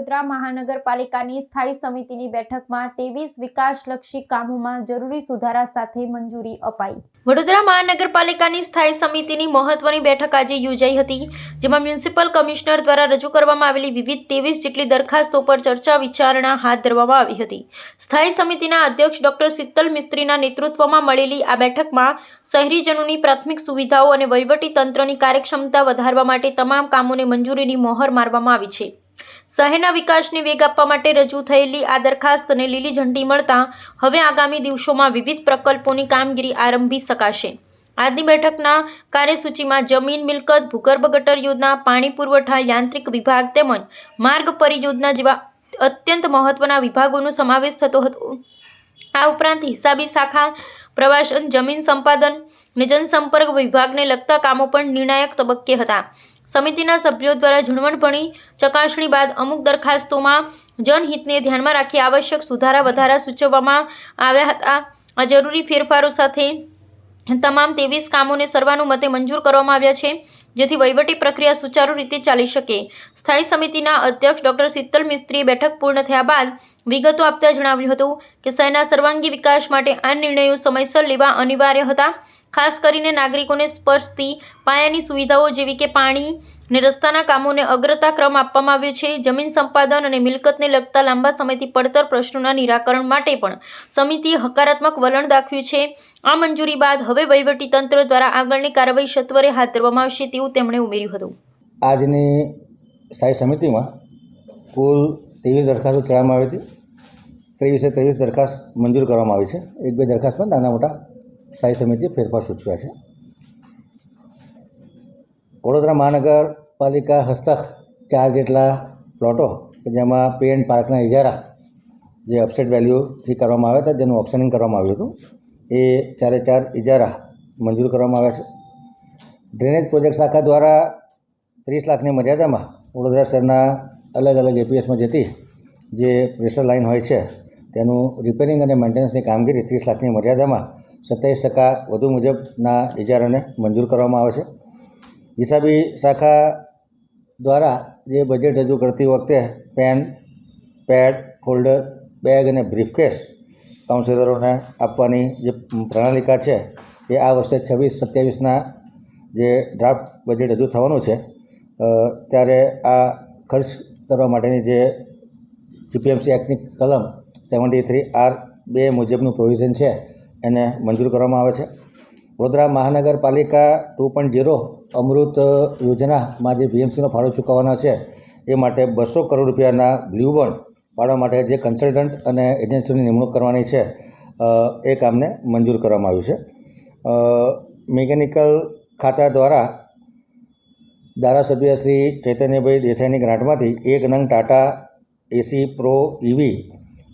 વડોદરા મહાનગરપાલિકાની સ્થાયી સમિતિની બેઠકમાં ત્રેવીસ વિકાસલક્ષી કામોમાં જરૂરી સુધારા સાથે મંજૂરી અપાઈ. વડોદરા મહાનગરપાલિકાની સ્થાયી સમિતિની મહત્વની બેઠક આજે યોજાઈ હતી, જેમાં મ્યુનિસિપલ કમિશનર દ્વારા રજૂ કરવામાં આવેલી વિવિધ ત્રેવીસ જેટલી દરખાસ્તો પર ચર્ચા વિચારણા હાથ ધરવામાં આવી હતી. સ્થાયી સમિતિના અધ્યક્ષ ડોક્ટર શીતલ મિસ્ત્રીના નેતૃત્વમાં મળેલી આ બેઠકમાં શહેરીજનોની પ્રાથમિક સુવિધાઓ અને વહીવટી તંત્રની કાર્યક્ષમતા વધારવા માટે તમામ કામોને મંજૂરીની મોહર મારવામાં આવી છે. શહેરના વિકાસને વેગ આપવા માટે રજૂ થયેલી આ દરખાસ્તને લીલી ઝંડી મળતા હવે આગામી દિવસોમાં વિવિધ પ્રકલ્પોની કામગીરી આરંભી શકાશે. આજની બેઠકના કાર્યસૂચિમાં જમીન મિલકત, ભૂગર્ભ ગટર યોજના, પાણી પુરવઠા, યાંત્રિક વિભાગ તેમજ માર્ગ પરિયોજના જેવા અત્યંત મહત્વના વિભાગોનો સમાવેશ થતો હતો. આ ઉપરાંત હિસાબી શાખા, પ્રવાસન, જમીન સંપાદન અને જનસંપર્ક વિભાગને લગતા કામો પણ નિર્ણાયક તબક્કે હતા. સમિતિના સભ્યો દ્વારા ઝીણવટભણી ચકાસણી બાદ અમુક દરખાસ્તોમાં જનહિતને ધ્યાનમાં રાખી આવશ્યક સુધારા વધારા સૂચવવામાં આવ્યા હતા. આ જરૂરી ફેરફારો સાથે તમામ ત્રેવીસ કામોને સર્વાનુમતે મંજૂર કરવામાં આવ્યા છે, જેથી વહીવટી પ્રક્રિયા સુચારુ રીતે ચાલી શકે. સ્થાયી સમિતિના અધ્યક્ષ ડોક્ટર શીતલ મિસ્ત્રીએ બેઠક પૂર્ણ થયા બાદ વિગતો આપતા જણાવ્યું હતું કે શહેરના સર્વાંગી વિકાસ માટે આ નિર્ણયો સમયસર લેવા અનિવાર્ય હતા. ખાસ કરીને નાગરિકોને સ્પર્શતી પાયાની સુવિધાઓ જેવી કે પાણી ને રસ્તાના કામોને અગ્રતા ક્રમ આપવામાં આવ્યો છે. જમીન સંપાદન અને મિલકતને લગતા લાંબા સમયથી પડતર પ્રશ્નોના નિરાકરણ માટે પણ સમિતિએ હકારાત્મક વલણ દાખવ્યું છે. આ મંજૂરી બાદ હવે તંત્ર દ્વારા આગળની કાર્યવાહી સત્વરે હાથ ધરવામાં આવશે તેવું તેમણે ઉમેર્યું હતું. આજની સ્થાયી સમિતિમાં કુલ ત્રેવીસ દરખાસ્તો ચડાવવામાં આવી હતી. ત્રેવીસે ત્રેવીસ દરખાસ્ત મંજૂર કરવામાં આવી છે. એક બે દરખાસ્તમાં નાના મોટા સ્થાયી સમિતિએ ફેરફાર સૂચવ્યા છે. વડોદરા મહાનગરપાલિકા હસ્તક ચાર જેટલા પ્લોટો કે જેમાં પે એન્ડ પાર્કના ઇજારા જે અપસેટ વેલ્યુથી કરવામાં આવ્યા હતા, જેનું ઓપ્શનિંગ કરવામાં આવ્યું હતું, એ ચારે ચાર ઇજારા મંજૂર કરવામાં આવ્યા છે. ડ્રેનેજ પ્રોજેક્ટ શાખા દ્વારા ત્રીસ લાખની મર્યાદામાં વડોદરા શહેરના અલગ અલગ એપીએસમાં જતી જે પ્રેશર લાઇન હોય છે, તેનું રિપેરિંગ અને મેન્ટેનન્સની કામગીરી ત્રીસ લાખની મર્યાદામાં સત્તાવીસ ટકા વધુ મુજબના ઇજારાને મંજૂર કરવામાં આવે છે. હિસાબી શાખા દ્વારા જે બજેટ રજૂ કરતી વખતે પેન પેડ ફોલ્ડર બેગ અને બ્રીફકેસ કાઉન્સિલરોને આપવાની જે પ્રણાલિકા છે એ આ વર્ષે છવ્વીસ, સત્યાવીસના જે ડ્રાફ્ટ બજેટ રજૂ થવાનું છે ત્યારે આ ખર્ચ કરવા માટેની જે જીપીએમસી એક્ટની કલમ સેવન્ટી થ્રી આર બે મુજબનું પ્રોવિઝન છે. એને મંજૂર કરવામાં આવે છે. વડોદરા મહાનગરપાલિકા ટુ પોઈન્ટ ઝીરો અમૃત યોજનામાં જે વીએમસીનો ફાળો ચૂકવવાનો છે, એ માટે બસો કરોડ રૂપિયાના બ્લ્યુ બોન્ડ માટે જે કન્સલ્ટન્ટ અને એજન્સીઓની નિમણૂક કરવાની છે એ કામને મંજૂર કરવામાં આવ્યું છે. મિકેનિકલ ખાતા દ્વારા ધારાસભ્ય શ્રી ચૈતન્યભાઈ દેસાઈની ગ્રાન્ટમાંથી એક નંગ Tata AC pro EV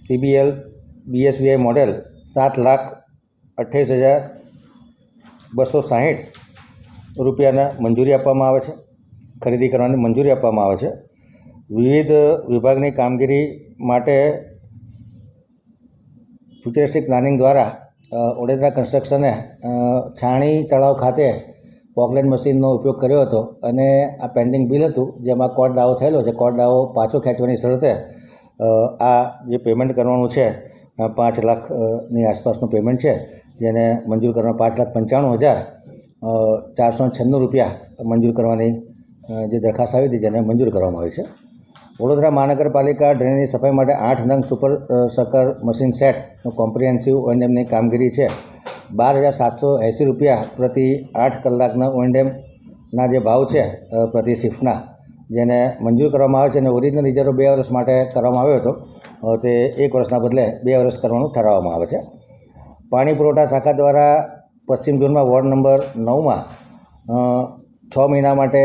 CBL BSVI model સાત લાખ અઠ્ઠાવીસ હજાર બસો સાહીઠ રૂપિયાના મંજૂરી આપવામાં આવે છે. ખરીદી કરવાની મંજૂરી આપવામાં આવે છે. વિવિધ વિભાગની કામગીરી માટે ફ્યુચરિસ્ટિક પ્લાનિંગ દ્વારા ઓડેદરા કન્સ્ટ્રક્શને છાણી તળાવ ખાતે પોકલેન મશીનનો ઉપયોગ કર્યો હતો અને આ પેન્ડિંગ બિલ હતું, જેમાં કોર્ટ દાવો થયેલો છે. કોર્ટ દાવો પાછો ખેંચવાની શરતે આ જે પેમેન્ટ કરવાનું છે પાંચ લાખની આસપાસનું પેમેન્ટ છે. જેને મંજૂર કરવા પાંચ લાખ પંચાણું હજાર ચારસો છન્નું રૂપિયા મંજૂર કરવાની જે દરખાસ્ત આવી હતી જેને મંજૂર કરવામાં આવી છે. વડોદરા મહાનગરપાલિકા ડ્રેનની સફાઈ માટે આઠ નંગ સુપર સકર મશીન સેટનું કોમ્પ્રિહેન્સિવ ઓએનએમની કામગીરી છે. બાર હજાર સાતસો એંસી રૂપિયા પ્રતિ આઠ કલાકના ઓએનએમના જે ભાવ છે પ્રતિ શિફ્ટના, જેને મંજૂર કરવામાં આવે છે અને ઓરિજિનલ રિઝર્વ બે વર્ષ માટે કરવામાં આવ્યો હતો તે એક વર્ષના બદલે બે વર્ષ કરવાનું ઠરાવવામાં આવે છે. પાણી પુરવઠા શાખા દ્વારા પશ્ચિમ ઝોનમાં વોર્ડ નંબર નવમાં છ મહિના માટે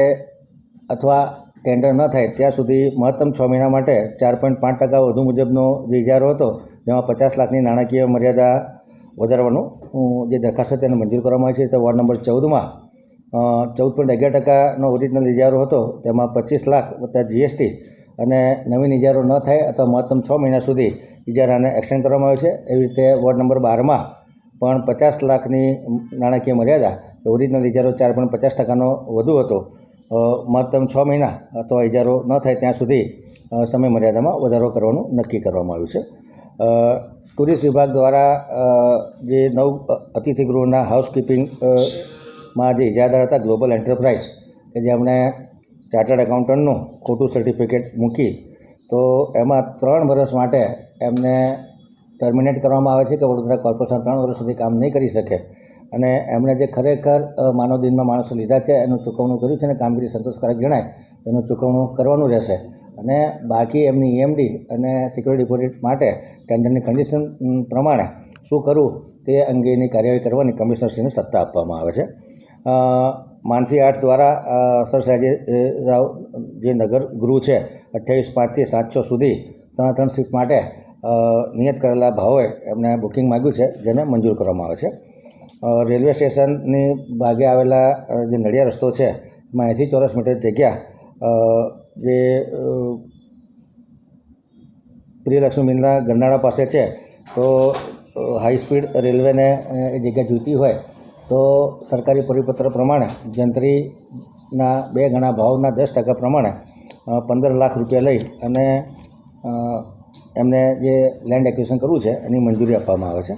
અથવા ટેન્ડર ન થાય ત્યાં સુધી મહત્તમ છ મહિના માટે ચાર પોઈન્ટ પાંચ ટકા વધુ મુજબનો જે ઇજારો હતો, જેમાં પચાસ લાખની નાણાકીય મર્યાદા વધારવાનું જે દરખાસ્ત તેને મંજૂર કરવામાં આવી છે. તો વોર્ડ નંબર ચૌદમાં ચૌદ પોઈન્ટ અગિયાર ટકાનો ઓરિજિનલ ઇજારો હતો. તેમાં પચીસ લાખ વત્તા જીએસટી અને નવીન ઇજારો ન થાય અથવા મહત્તમ છ મહિના સુધી ઇજારાને એક્સટેન્ડ કરવામાં આવે છે. એવી રીતે વોર્ડ નંબર બારમાં પણ પચાસ લાખની નાણાકીય મર્યાદા ઓરિજિનલ ઇજારો ચાર પોઈન્ટ પચાસ ટકાનો વધુ હતો. મહત્તમ છ મહિના અથવા ઇજારો ન થાય ત્યાં સુધી સમય મર્યાદામાં વધારો કરવાનું નક્કી કરવામાં આવ્યું છે. ટુરિસ્ટ વિભાગ દ્વારા જે નવ અતિથિગૃહના હાઉસકીપિંગમાં જે ઇજાદાર હતા ગ્લોબલ એન્ટરપ્રાઇઝ કે જેમણે ચાર્ટર્ડ એકાઉન્ટન્ટનું ખોટું સર્ટિફિકેટ મૂકી તો એમાં ત્રણ વર્ષ માટે એમને ટર્મિનેટ કરવામાં આવે છે કે વડોદરા કોર્પોરેશન ત્રણ વર્ષ સુધી કામ નહીં કરી શકે. અને એમણે જે ખરેખર માનવ દિનમાં માણસો લીધા છે, એનું ચૂકવણું કર્યું છે અને કામગીરી સંતોષકારક જણાય, તેનું ચૂકવણું કરવાનું રહેશે. અને બાકી એમની ઈએમડી અને સિક્યુરિટી ડિપોઝિટ માટે ટેન્ડરની કન્ડિશન પ્રમાણે શું કરવું તે અંગેની કાર્યવાહી કરવાની કમિશનરશ્રીને સત્તા આપવામાં આવે છે. માનસી આર્ટ્સ દ્વારા સર સયાજી રાવ જે નગર ગૃહ છે, અઠ્યાવીસ પાંચથી સાતસો સુધી ત્રણ ત્રણ સીટ માટે નિયત કરેલા ભાવે એમને બુકિંગ માગ્યું છે, જેને મંજૂર કરવામાં આવે છે. રેલવે સ્ટેશનની ભાગે આવેલા જે નડિયા રસ્તો છે, એમાં એંસી ચોરસ મીટર જગ્યા જે પ્રિયલક્ષ્મી મિલના ગરનાળા પાસે છે, તો હાઈ સ્પીડ રેલવેને એ જગ્યા જોઈતી હોય તો સરકારી પરિપત્ર પ્રમાણે જંત્રીના બે ગણા ભાવના દસ ટકા પ્રમાણે પંદર લાખ રૂપિયા લઈ અને એમને જે લેન્ડ એક્વિઝિશન કરવું છે એની મંજૂરી આપવામાં આવે છે.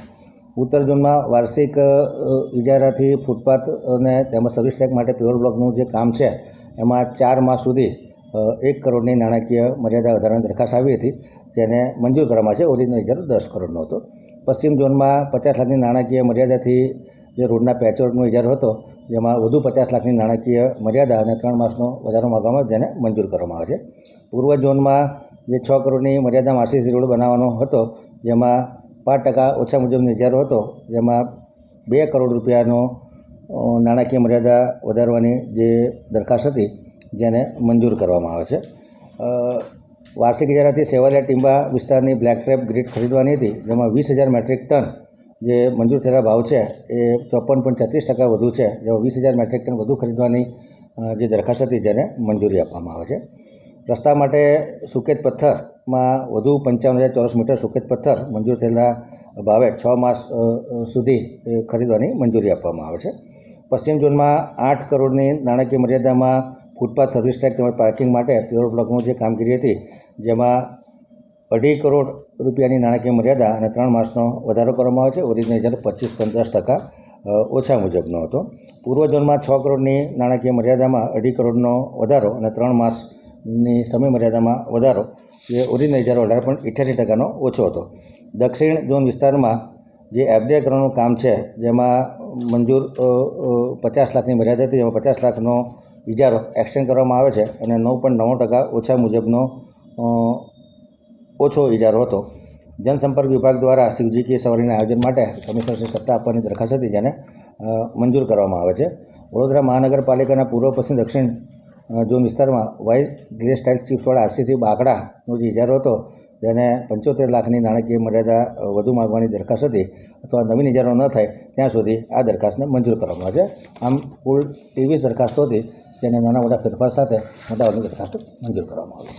ઉત્તર ઝોનમાં વાર્ષિક ઇજારાથી ફૂટપાથ અને તેમજ સર્વિસ ટ્રેક માટે પ્યોર બ્લોકનું જે કામ છે, એમાં ચાર માસ સુધી એક કરોડની નાણાકીય મર્યાદા વધારાની દરખાસ્ત આવી હતી, જેને મંજૂર કરવામાં છે. ઓરિજિનલ ઇજારો દસ કરોડનો હતો. પશ્ચિમ ઝોનમાં પચાસ લાખની નાણાકીય મર્યાદાથી જે રોડના પેચવર્કનો ઇજારો હતો, જેમાં વધુ પચાસ લાખની નાણાકીય મર્યાદા અને ત્રણ માસનો વધારો માગવામાં જેને મંજૂર કરવામાં આવે છે. પૂર્વ ઝોનમાં જે છ કરોડની મર્યાદા આરસીસી રોડ બનાવવાનો હતો, જેમાં પાંચ ટકા ઓછા મુજબનો ઇજારો હતો, જેમાં બે કરોડ રૂપિયાનો નાણાકીય મર્યાદા વધારવાની જે દરખાસ્ત હતી, જેને મંજૂર કરવામાં આવે છે. વાર્ષિક ઇજારાથી સેવાલિયા ટીંબા વિસ્તારની બ્લેક ટ્રેપ ગ્રીડ ખરીદવાની હતી, જેમાં વીસ હજાર મેટ્રિક ટન જે મંજૂર થયેલા ભાવ છે એ ચોપન પોઈન્ટ છત્રીસ ટકા વધુ છે જેમાં વીસ હજાર મેટ્રિક ટન વધુ ખરીદવાની જે દરખાસ્ત હતી જેને મંજૂરી આપવામાં આવે છે. રસ્તા માટે સુકેત પથ્થરમાં વધુ પંચાવન હજાર ચોરસ મીટર સુકેત પથ્થર મંજૂર થયેલા ભાવે છ માસ સુધી ખરીદવાની મંજૂરી આપવામાં આવે છે. પશ્ચિમ ઝોનમાં આઠ કરોડની નાણાકીય મર્યાદામાં ફૂટપાથ સર્વિસ ટેક્સ તેમજ પાર્કિંગ માટે પ્યોર બ્લોકનું જે કામગીરી હતી, જેમાં અઢી કરોડ રૂપિયાની નાણાકીય મર્યાદા અને ત્રણ માસનો વધારો કરવામાં આવે છે. ઓરિજિનલ જ્યારે પચીસ પંચાસ ટકા ઓછા મુજબનો હતો. પૂર્વ ઝોનમાં છ કરોડની નાણાકીય મર્યાદામાં અઢી કરોડનો વધારો અને ત્રણ માસની સમય મર્યાદામાં વધારો, જે ઓરિજિનલ હજાર અઢાર પોઈન્ટ અઠ્યાસી ટકાનો ઓછો હતો. દક્ષિણ ઝોન વિસ્તારમાં જે એફડીઆઈ કામ છે, જેમાં મંજૂર પચાસ લાખની મર્યાદા હતી જેમાં પચાસ લાખનો ઇજારો એક્સટેન્ડ કરવામાં આવે છે અને નવ પોઈન્ટ નવ્વાણું ટકા ઓછા મુજબનો ઓછો ઇજારો હતો. જનસંપર્ક વિભાગ દ્વારા શિવજી કી સવારીના આયોજન માટે કમિશનરશ્રી સત્તા આપવાની દરખાસ્ત હતી, જેને મંજૂર કરવામાં આવે છે. વડોદરા મહાનગરપાલિકાના પૂર્વ, પશ્ચિમ, દક્ષિણ ઝોન વિસ્તારમાં વાઇસ ગ્રે સ્ટાઇલ ચિપ્સવાળા આરસીસી બાકડાનો જે ઇજારો હતો તેને પંચોતેર લાખની નાણાકીય મર્યાદા વધુ માગવાની દરખાસ્ત હતી અથવા નવીન ઇજારો ન થાય ત્યાં સુધી આ દરખાસ્તને મંજૂર કરવામાં આવે છે. આમ, કુલ ત્રેવીસ દરખાસ્તો હતી તેને નાના મોટા ફેરફાર સાથે મોટા દરખાસ્ત મંજૂર કરવામાં આવી છે.